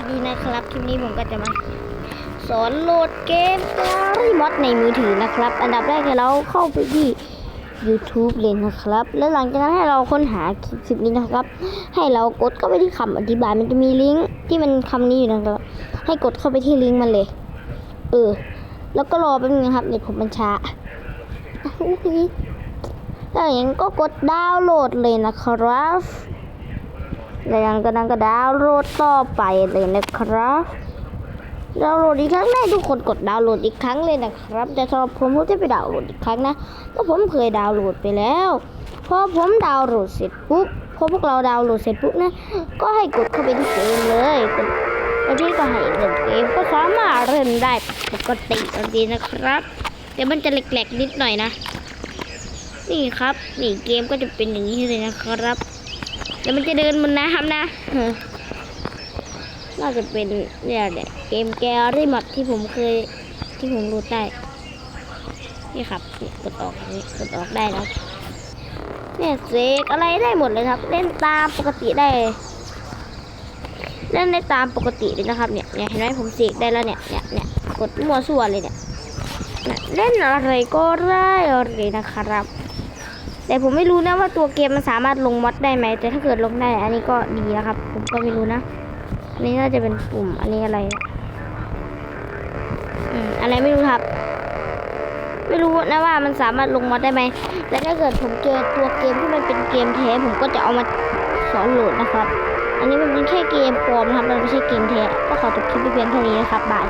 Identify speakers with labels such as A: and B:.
A: วัสดีนะครับคลิปนี้ผมก็จะมาสอนโหลดเกมการีมอดในมือถือนะครับ อันดับแรกให้เราเข้าไปที่ YouTube เลยนะครับ แล้วหลังจากนั้นให้เราค้นหาคลิปนี้นะครับ ให้เรากดเข้าไปที่คำอธิบายมันจะมีลิงก์ที่มันคำนี้อยู่นะครับ ให้กดเข้าไปที่ลิงก์มันเลย เออ แล้วก็รอแป๊บนึงครับเน็ตผมมันช้าอุ๊ยแล้วอย่างนั้นก็กดดาวน์โหลดเลยนะครับ แล้วยังก็นั้นก็ดาวน์โหลดต่อไปเลยนะครับดาวน์โหลดอีกครั้งได้ทุกคนกดดาวน์โหลดอีกครั้งเลยนะครับแต่สำหรับผมผมจะไปดาวน์โหลดอีกครั้งนะก็ผมเคยดาวน์โหลดไปแล้วพอผมดาวน์โหลดเสร็จปุ๊บพอพวกเราดาวน์โหลดเสร็จปุ๊บนะก็ให้กดเข้าไปที่เกมเลยกดแล้วที่ก็ให้เล่นเกมก็สามารถเล่นได้ปกติทันทีนะครับแต่มันจะแหลกๆนิดหน่อยนะ นี่ครับ นี่เกมก็จะเป็นอย่างนี้เลยนะครับ ดี๋ยวมันจะเดินบนน้ำนะเออน่าจะเป็นเนี่ยเกมแกรี่มอดที่ผมเคยที่ผมรู้ได้นี่ครับกดออกนี้กดออกได้แล้วเนี่ยเสกอะไรได้หมดเลยครับ เล่นตามปกติได้ เล่นได้ตามปกติเลยนะครับเนี่ยเนี่ยเห็นไหมผมเสกได้แล้วเนี่ยเนี่ยเนี่ยกดมั่วส่วเลยเนี่ยเนี่ยเล่นอะไรก็ได้เลยนะครับ แต่ผมไม่รู้นะว่าตัวเกมมันสามารถลงมอดได้ไหม แต่ถ้าเกิดลงได้ อันนี้ก็ดีนะครับ ผมก็ไม่รู้นะอันนี้น่าจะเป็นปุ่ม อันนี้อะไรอะอืมอะไรไม่รู้ครับ ไม่รู้นะว่ามันสามารถลงมอดได้ไหมและถ้าเกิดผมเจอตัวเกมที่มันเป็นเกมแท้ผมก็จะเอามาสอนโหลดนะครับ อันนี้มันเป็นแค่เกมปลอมนะครับ มันไม่ใช่เกมแท้ก็ขอจบคลิปไปเพียงเท่านี้นะครับบาย